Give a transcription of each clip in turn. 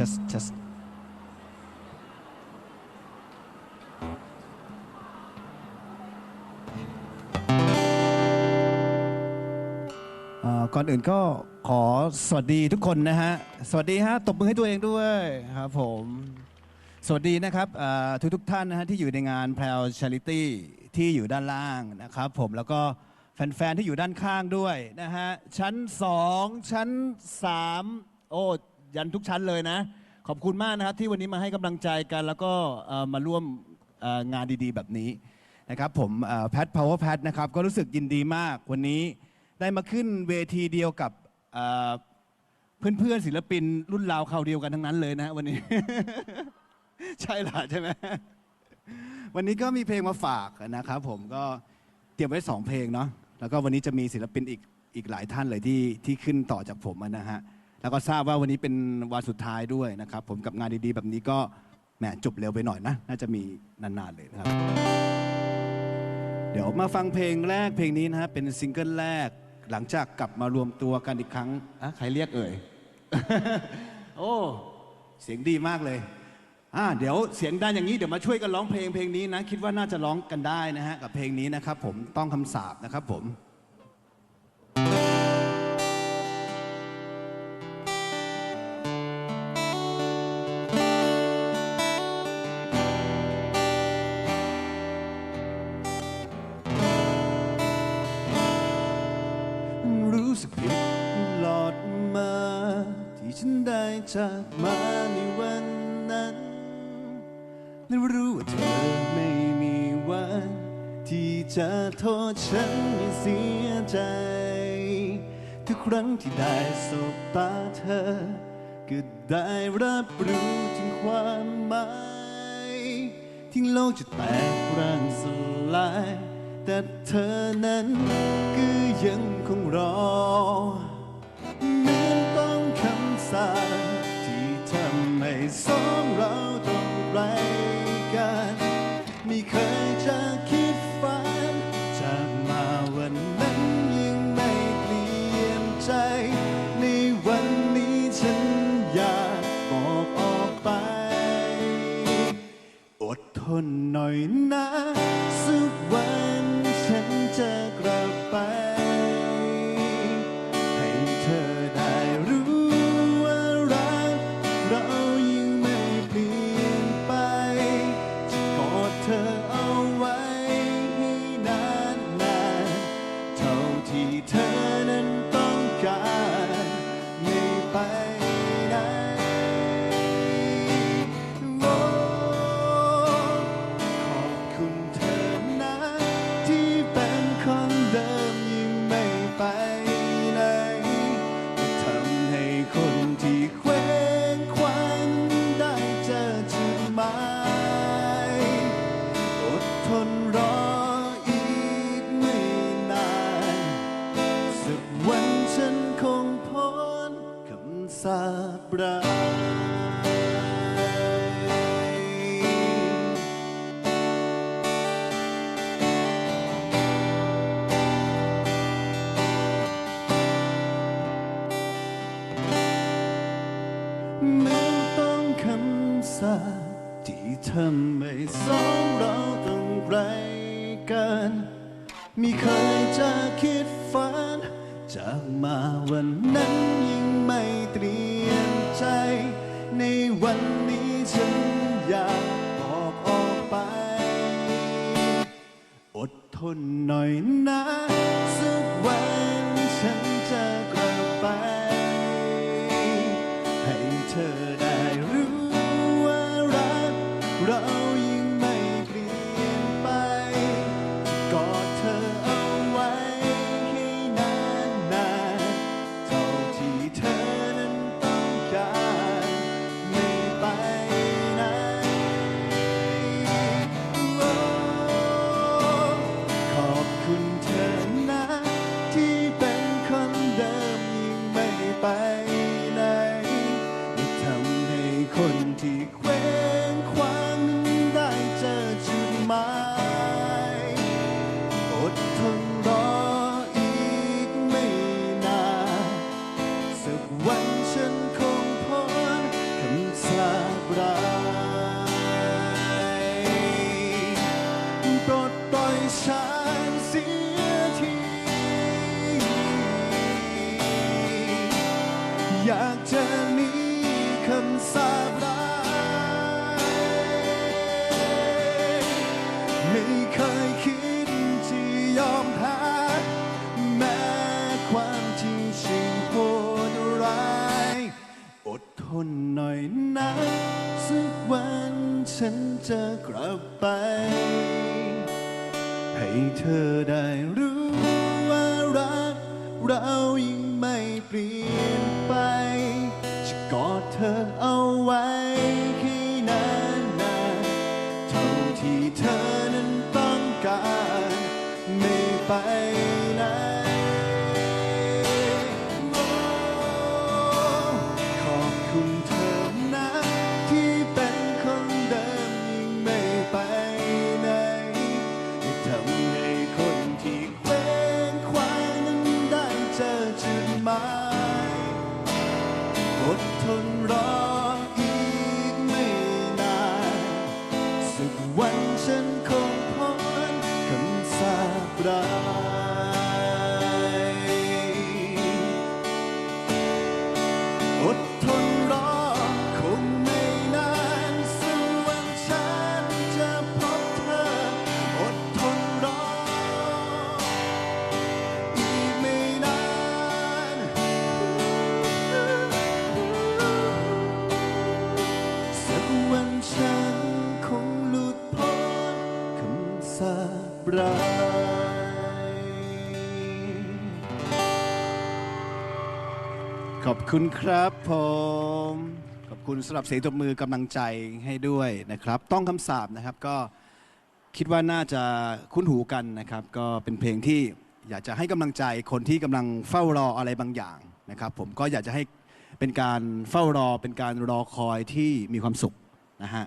test test ก่อนอื่นก็ขอสวัสดีทุกคนนะฮะ สวัสดีฮะ ตบมือให้ตัวเองด้วยครับผม สวัสดีนะครับทุกทุกท่านนะฮะที่อยู่ในงาน p r o u d Charity ที่อยู่ด้านล่างนะครับผมแล้วก็แฟน ๆ ที่อยู่ด้านข้างด้วยนะฮะ ชั้น 2 ชั้น 3 โอ้ ยันทุกชั้นเลยนะ ขอบคุณมากนะครับที่วันนี้มาให้กำลังใจกันแล้วก็เอ่อมาร่วมเอ่องานดีๆ แบบนี้นะครับผมแพทพาวเวอร์แพทนะครับก็รู้สึกยินดีมากวันนี้ได้มาขึ้นเวทีเดียวกับเอ่อเพื่อนๆศิลปินรุ่นราวคราวเดียวกันทั้งนั้นเลยนะวันนี้ ใช่ล่ะใช่ไหม วันนี้ก็มีเพลงมาฝากนะครับผมก็เตรียมไว้สองเพลงเนาะแล้วก็วันนี้จะมีศิลปินอีกอีกหลายท่านเลยที่ที่ขึ้นต่อจากผมอะนะฮะ แล้วก็ทราบว่าวันนี้เป็นวันสุดท้ายด้วยนะครับ ผมกับงานดีๆ แบบนี้ก็แหมจบเร็วไปหน่อยนะ น่าจะมีนานๆเลยนะครับ เดี๋ยวมาฟังเพลงแรกเพลงนี้นะฮะเป็นซิงเกิลแรกหลังจากกลับมารวมตัวกันอีกครั้งอะใครเรียกเอ่ย โอ้เสียงดีมากเลยอ่าเดี๋ยวเสียงดังอย่างนี้เดี๋ยวมาช่วยกันร้องเพลงเพลงนี้นะ คิดว่าน่าจะร้องกันได้นะฮะกับเพลงนี้นะครับผมต้องคำสาบนะครับผม จากมาในวันนั้นและรู้ว่าเธอไม่มีวัน ที่จะโทษฉันให้เสียใจ ทุกครั้งที่ได้สบตาเธอ ก็ได้รับรู้ถึงความหมายทิ้งโลกจะแตกร่างสลาย แต่เธอนั้นก็ยังคงรอ สาปที่ทำให้สองเราต้องไกลกัน ไม่เคยจะคิดฝันจากมาวันนั้นยังไม่เปลี่ยนใจ ในวันนี้ฉันอยากบอกออกไป อดทนหน่อยนะสักวัน จากมาวันนั้นยังไม่เตรียมใจ ในวันนี้ฉันอยากบอกออกไป อดทนหน่อยนะ เธอเอาไว้า ขอบคุณครับผม ขอบคุณสำหรับเสียงตบมือกำลังใจให้ด้วยนะครับ ต้องคำสาปนะครับก็คิดว่าน่าจะคุ้นหูกันนะครับ ก็เป็นเพลงที่อยากจะให้กำลังใจคนที่กำลังเฝ้ารออะไรบางอย่างนะครับ ผมก็อยากจะให้เป็นการเฝ้ารอเป็นการรอคอยที่มีความสุขนะฮะ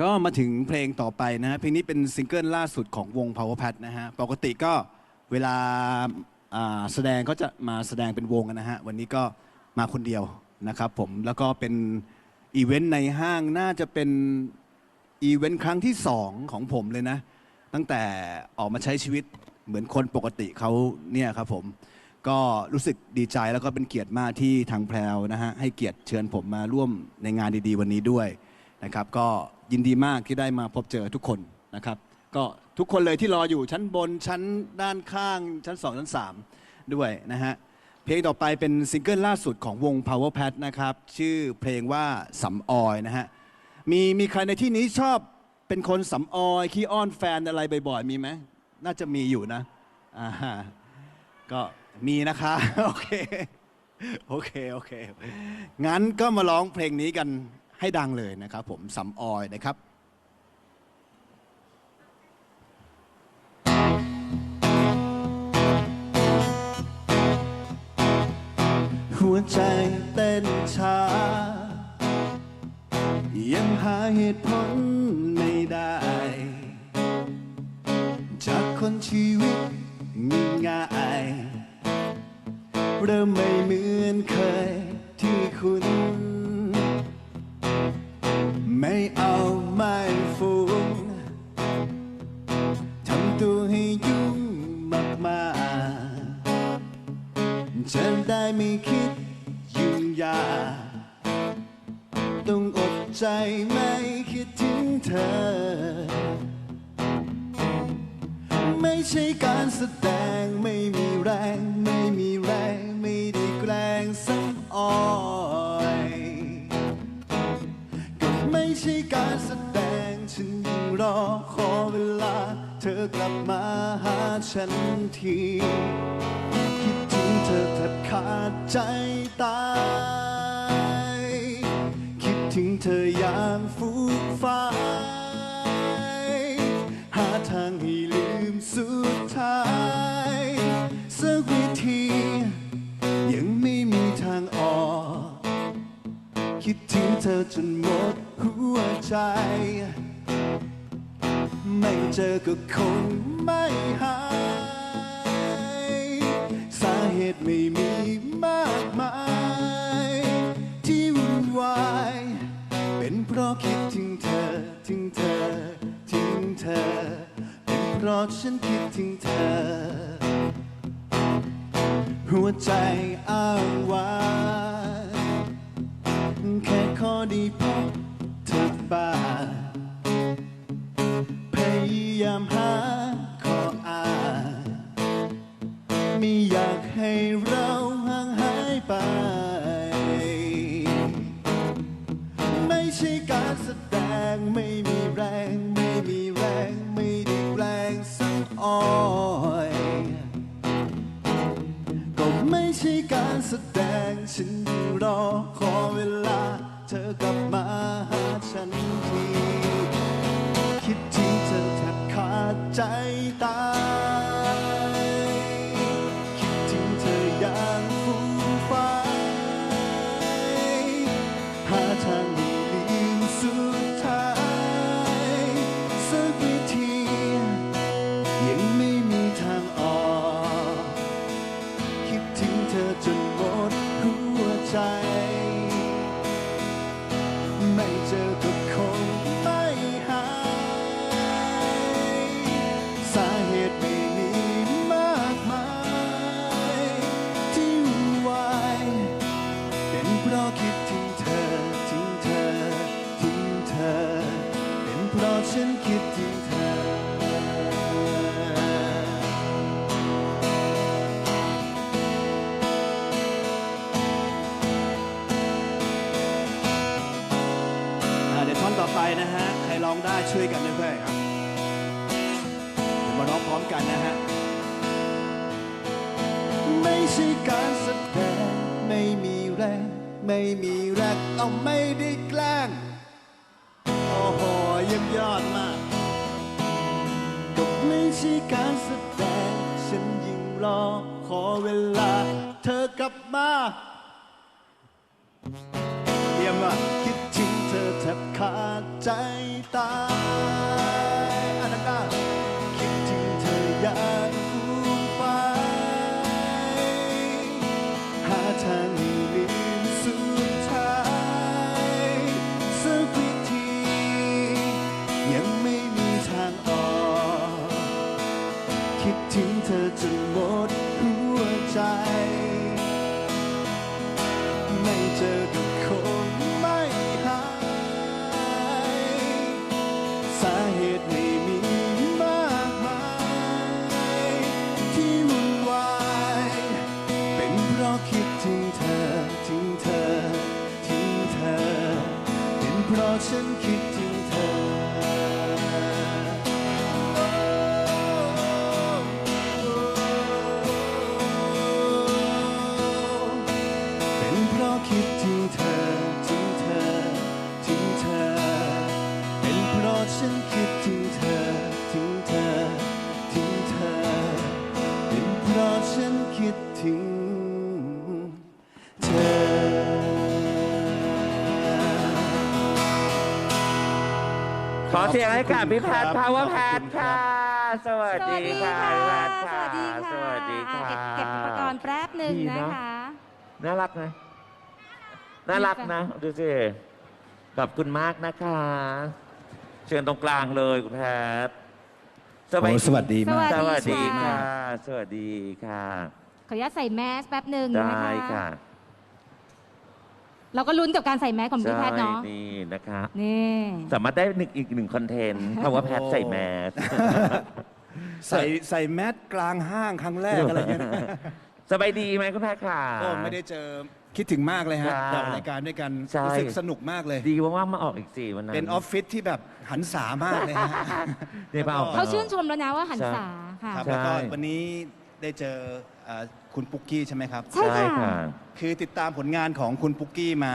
ก็มาถึงเพลงต่อไปนะฮะเพลงนี้เป็นซิงเกิลล่าสุดของวง Power Pad นะฮะปกติก็เวลา อ่าแสดงก็จะมาแสดงเป็นวงนนะฮะ วันนี้ก็มาคนเดียวนะครับผม แล้วก็เป็นอีเวนต์ในห้างน่าจะเป็นอีเวนต์ครั้งที่สองของผมเลยนะ ตั้งแต่ออกมาใช้ชีวิตเหมือนคนปกติเขาเนี่ยครับผม ก็รู้สึกดีใจแล้วก็เป็นเกียรติมากที่ทางแพรวนะฮะให้เกียรติเชิญผมมาร่วมในงานดีๆ วันนี้ด้วยนะครับ ก็ยินดีมากที่ได้มาพบเจอทุกคนนะครับ ก็ทุกคนเลยที่รออยู่ชั้นบนชั้นด้านข้างชั้น 2 ชั้น 3 ด้วยนะฮะ เพลงต่อไปเป็นซิงเกิลล่าสุดของวง Power Pad นะครับ ชื่อเพลงว่าสำออยนะฮะ มีมีใครในที่นี้ชอบเป็นคนสำออยขี้อ้อนแฟนอะไรบ่อยๆ มีไหมน่าจะมีอยู่นะอ่าฮะก็มีนะคะ โอเค โอเค โอเค งั้นก็มาร้องเพลงนี้กันให้ดังเลยนะครับผมสำออยนะครับ หาเหตุผลไม่ได้ จากคนชีวิตมีง่ายเริ่มไม่เหมือนเคยที่คุณ ไม่เอาไม่ฟุ้งทำตัวให้ยุ่งมากๆจะได้ไม่คิดยุ่งยาก ใจไม่คิดถึงเธอ ไม่ใช่การแสดงไม่มีแรง ไม่มีแรงไม่ได้แกล้งซ้ำอ้อยก็ไม่ใช่การแสดงฉันยิ่งรอขอเวลา เธอกลับมาหาฉันทีคิดถึงเธอแทบขาดใจตาย เธออย่างฟูกฟ้าย หาทางให้ลืมสุดท้ายสักวิธี ยังไม่มีทางออก คิดถึงเธอจนหมดหัวใจ ไม่เจอก็คงไม่หาย สาเหตุไม่มีมากมาย ฉันคิดถึงเธอ หัวใจอ้างว้าง แสดงฉันยังรอ จนหมดหัวใจ นะฮะ ใครร้องได้ช่วยกันนะเพื่อนครับเดี๋ยวมาร้องพร้อมกันนะฮะ ไม่ใช่การแสดงไม่มีแรง ไม่มีแรงเอาไม่ได้แกล้ง โอ้โหเยี่ยมยอดมากก็ไม่ใช่การแสดง ฉันยิ่งรอขอเวลา เธอกลับมา เยี่ยมมาก ขา เป็นเพ ยงให้กับพี่แพทขอบคุณครับพาวเวอร์แพทขอบคุณครัค่ะบสวัสดีค่ะพี่แพทค่ะ สวัสดีค่ะสวัสดีค่ะอ่เก็บเก็บอุปกรณ์แป๊บหนึ่งดีนะเนอะคะ น่ารักนะ น่ารักนะ ดูสิ ขอบคุณมากนะคะ เชิญตรงกลางเลยคุณแพทสวัสโอ้ดีสวัสดีมากสวัสดีสวัสดีค่ะค่ะ สวัสดีค่ะ ขออนุญาตใส่แมสแป๊บหนึ่งนะได้คะค่ะ เราก็ลุ้นกับการใส่แมสของพี่แพทย์เนาะใช่นี่นะคะ นี่ สามารถได้หนึ่งอีกหนึ่งคอนเทนต์เพราะว่าแพทใส่แมส ใส่ใส่แมสกลางห้างครั้งแรกอะไรเงี้ยนะสบายดีไหมคุณแพทค่ะ ก็ไม่ได้เจอคิดถึงมากเลยฮะค่ะแต่รายการด้วยกันใช่ รู้สึกสนุกมากเลย ดีว่างๆมาออกอีกสี่วันนั้นเป็นออฟฟิศที่แบบหันษามากเลยฮะเนี่ยมาออก เขาชื่นชมแล้วนะว่าหันษาค่ะ ครับใช่ แล้วก็วันนี้ได้เจอเอ่อ คุณปุ๊กกี้ใช่ไหมครับ ใช่ค่ะค่ะ คือติดตามผลงานของคุณปุ๊กกี้มา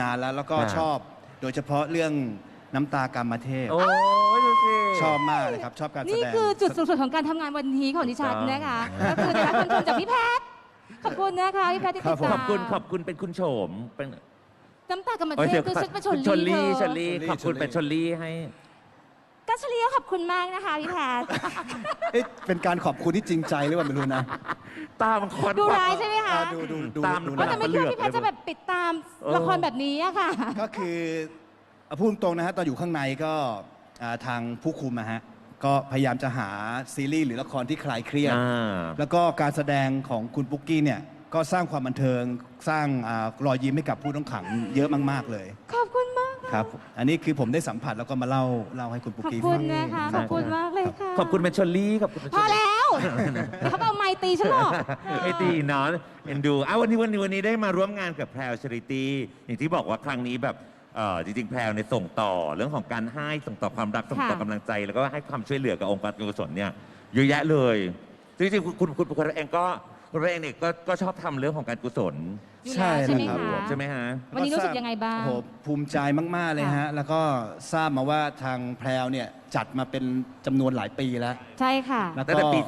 นานแล้วแล้วก็ค่ะชอบ โดยเฉพาะเรื่องน้ำตากรรมเทพ โอ้ยดูสิ ชอบมากเลยครับ ชอบการแสนี่ดง คือจุดสูงสุดของการทำงานวันนี้ของดิฉันถูกต้องนะคะก็คือได้รับคำชมจากพี่แพทย์ขอบคุณนะคะพี่แพทย์ที่ติดครับผมตามขอบคุณขอบคุณเป็นคุณโฉมเป็นน้ำตากำมันโอ้ยเทเดี๋พยวคือฉันเป็นชชนนลี่ลี่เธชอนลี่ชลลี่ขอบคุณชลลี่เป็นชนลี่ให้ กัชลีก็ขอบคุณมากนะคะพี่แพทย์เอ๊ะเป็นการขอบคุณที่จริงใจหรือเปล่าไม่รู้นะตามคน ดูร้ายใช่ไหมคะอ่าดูดูดูตาม ดูเพราะนะแต่ไม่คิดว่าพี่แพทย์จะแบบปิดตามเออละครแบบนี้อะค่ะ ก็คือเอาพูดตรงๆนะฮะตอนอยู่ข้างในก็อ่าทางผู้คุมนะฮะก็พยายามจะหาซีรีส์หรือละครที่คลายเครียด อ่า แล้วก็การแสดงของคุณปุ๊กกี้เนี่ยก็สร้างความบันเทิงสร้างอารอยยิ้มให้กับผู้ต้องขังเยอะมาก ๆ เลย ขอบคุณมาก ครับ อันนี้คือผมได้สัมผัสแล้วก็มาเล่าเล่าให้คุณปุ๊กขอบกี้คุฟัณง นะคะ ขอบคุณมากเลยค่ะขอบคุณเป็นชลลี่ขอบคุณเป็นพชอลลี่แล้วเขาเอาไม้ตีฉันหรอก ไอ้ตีเนาะเอ็นดูอ้าววันนี้วันนี้วันนี้ได้มาร่วมงานกับแพรวชริตี้อย่างที่บอกว่าครั้งนี้แบบเอ่อจริงๆแพรวในยส่งต่อเรื่องของการให้ส่งต่อความรักส่งต่อค่ะ กำลังใจ แล้วก็ให้ความช่วยเหลือกับองค์การกุศลเนี่ยเยอะแยะเลยจริงๆคุณคุณคุณคุณเองก็ คุณเองเนี่ยก็ก็ชอบทำเรื่องของการกุศลอยู่ใช่แล้วใช่ไหมนะครับคะ ใช่ไหมฮะ วันนี้รู้สึกยังไงบ้าง โอ้โหภูมิใจมาก ๆ เลยฮะ แล้วก็ทราบมาว่าทางแพรวเนี่ยจัดมาเป็นจำนวนหลายปีแล้ว ใช่ค่ะ แล้วตั้งก็แต่ปี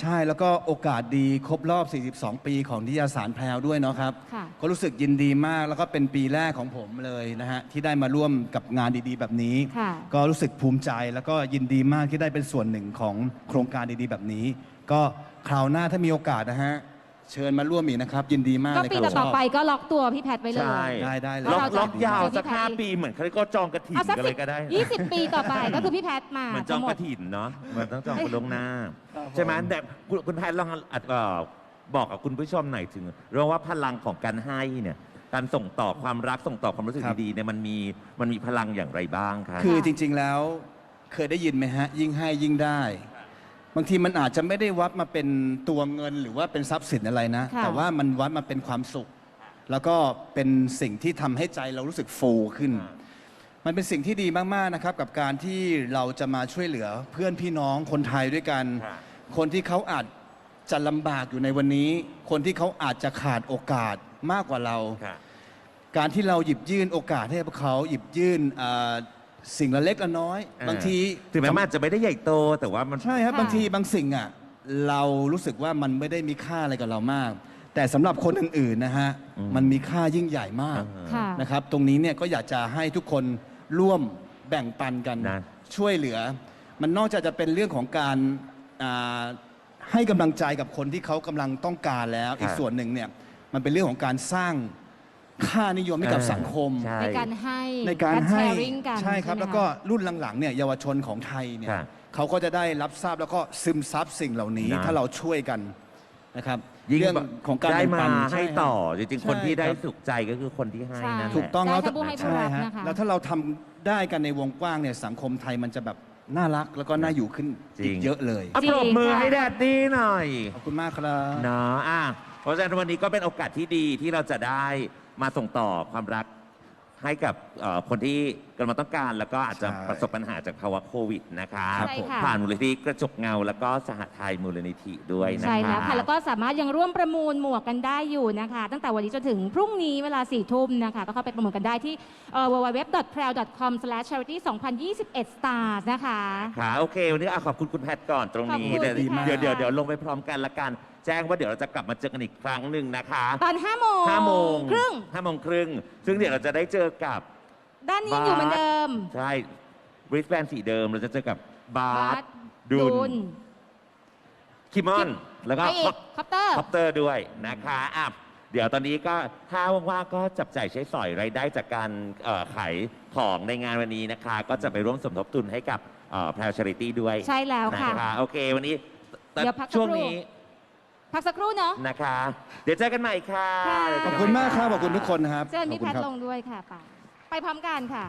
ใช่แล้วก็โอกาสดีครบรอบ 42 ปีของนิตยสารแพรวด้วยเนาะครับ ค่ะ ก็รู้สึกยินดีมากแล้วก็เป็นปีแรกของผมเลยนะฮะ ที่ได้มาร่วมกับงานดีๆ แบบนี้ ค่ะ ก็รู้สึกภูมิใจแล้วก็ยินดีมากที่ได้เป็นส่วนหนึ่งของโครงการดีๆ แบบนี้ ก็ คราวหน้าถ้ามีโอกาสนะฮะ เชิญมาร่วมอีกนะครับ ยินดีมากก็เลยปีครับต่อๆไปก็ล็อกตัวพี่แพทไว้เลย ใช่ได้ได้เลย ล็อกเราจะล็อกยาวเจอพี่สักแพทห้าย์ปีเหมือนเขาก็จองกระถิ่นเอาสักกันสิเลยก็ได้ยี่สิบปีต่อไปก็คือพี่แพทมาเหมือนจองหมกดระถิ่นเนาะเหมือนต้องจองคนลวงหน้าครับผมใช่ไหมแต่คุณคุณแพทย์ลองอัดเอ่อบอกกับคุณผู้ชมหน่อยถึงเรื่องว่าพลังของการให้เนี่ยการส่งต่อความรักส่งต่อความรู้สึกครับ ดีๆเนี่ยมันมีมันมีพลังอย่างไรบ้างคะ คือจริงๆแล้วเคยได้ยินไหมฮะ ยิ่งให้ยิ่งได้ บางทีมันอาจจะไม่ได้วัดมาเป็นตัวเงินหรือว่าเป็นทรัพย์สินอะไรนะ ค่ะ แต่ว่ามันวัดมาเป็นความสุข แล้วก็เป็นสิ่งที่ทำให้ใจเรารู้สึกฟูขึ้น มันเป็นสิ่งที่ดีมากๆนะครับ กับการที่เราจะมาช่วยเหลือเพื่อนพี่น้องคนไทยด้วยกันค่ะคนที่เขาอาจจะลำบากอยู่ในวันนี้ คนที่เขาอาจจะขาดโอกาสมากกว่าเราค่ะการที่เราหยิบยื่นโอกาสให้พวกเขาหยิบยื่นอ่า สิ่งละเล็กละน้อย อ่าบางทีถึงแม้มันอาจจะไม่ได้ใหญ่โต แต่ว่ามันใช่ครับค่ะบางทีบางสิ่งอะเรารู้สึกว่ามันไม่ได้มีค่าอะไรกับเรามาก แต่สำหรับคนอื่นๆนะฮะอืมมันมีค่ายิ่งใหญ่มากอ่าค่ะ นะครับ ตรงนี้เนี่ยก็อยากจะให้ทุกคนร่วมแบ่งปันกัน นะ ช่วยเหลือ มันนอกจากจะเป็นเรื่องของการอ่าให้กำลังใจกับคนที่เขากำลังต้องการแล้ว อีกส่วนหนึ่งเนี่ยมันเป็นเรื่องของการสร้าง ค่านิยมให้กับสังคม ใช่ ในการให้ในการให้แชร์ริงกันใช่ครับ ไหมแล้วก็รุ่นหลังๆเนี่ยเยาวชนของไทยเนี่ยค่ะเขาก็จะได้รับทราบแล้วก็ซึมซับสิ่งเหล่านี้ นะ ถ้าเราช่วยกันนะครับยิ่งเรื่องของการได้แบ่งมาปันให้ช่ ต่อครับจริงๆใช่คนที่ได้ครับ สุขใจก็คือคนที่ให้ใช่ นั่นแหละ ถูกต้องได้แล้วทั้งผู้ให้ผู้ใช่รับฮะนะคะ แล้วถ้าเราทำได้กันในวงกว้างเนี่ยสังคมไทยมันจะแบบน่ารักแล้วก็น่าอยู่ขึ้นจริอีงกเยอะเลยเอาจริงปรบมือค่ะ ให้แดดดี้หน่อยขอบคุณมากครับ เนาะอะเพราะฉะนั้นวันนี้ก็เป็นโอกาสที่ดีที่เราจะได้ มาส่งต่อความรักให้กับเอ่อคนที่ กำลังต้องการแล้วก็อาจจะใช่ ประสบปัญหาจากภาวะโควิดนะคะใช่ค่ะ ผ่านมูลนิธิกระจกเงา แล้วก็สหไทยมูลนิธิด้วยนะคะ ใช่แล้วค่ะ แล้วก็สามารถยังร่วมประมูลหมวกกันได้อยู่นะคะ ตั้งแต่วันนี้จนถึงพรุ่งนี้เวลา4ทุ่มนะคะ ก็เข้าไปประมูลกันได้ที่ www.prail.com/charity2021stars นะคะ ค่ะโอเควันนี้อะขอบคุณคุณแพทย์ก่อนตรงนี้ขอบคุณเดี๋ยวดีมากเดี๋ยวเดี๋ยวเดี๋ยวลงไปพร้อมกันละกัน แจ้งว่าเดี๋ยวเราจะกลับมาเจอกันอีกครั้งหนึ่งนะคะตอน5โมง5โมงครึ่ง5โมงครึ่งซึ่งเดี๋ยวเราจะได้เจอกับ ด้านนี้ยังอยู่เหมือนเดิม ใช่บริสแบนสีเดิมเราจะเจอกับบาบาสสดุลนคิมอน แล้วก็ไปอีกคอปเตอร์ คอปเตอร์ด้วยนะคะอะเดี๋ยวตอนนี้ก็ถ้าว่างๆก็จับจ่ายใช้สอยรายได้จากการเอ่อขายของในงานวันนี้นะคะ ก็จะไปร่วมสมทบทุนให้กับแพลชาริตี้ด้วยใช่แล้วค่ะ นะคะโอเควันนี้เดี๋ยวพักสักครู่ช่วงนี้พักสักครู่เนาะ นะคะ เดี๋ยวเจอกันใหม่ค่ะค่ะ เดี๋ยวขเจอบนคุณใหมากครับะขอบคุณทุกคนนะครับเชิญพี่ขอบแพคุณทครับลงด้วยค่ะไป ไปพร้อมกันค่ะ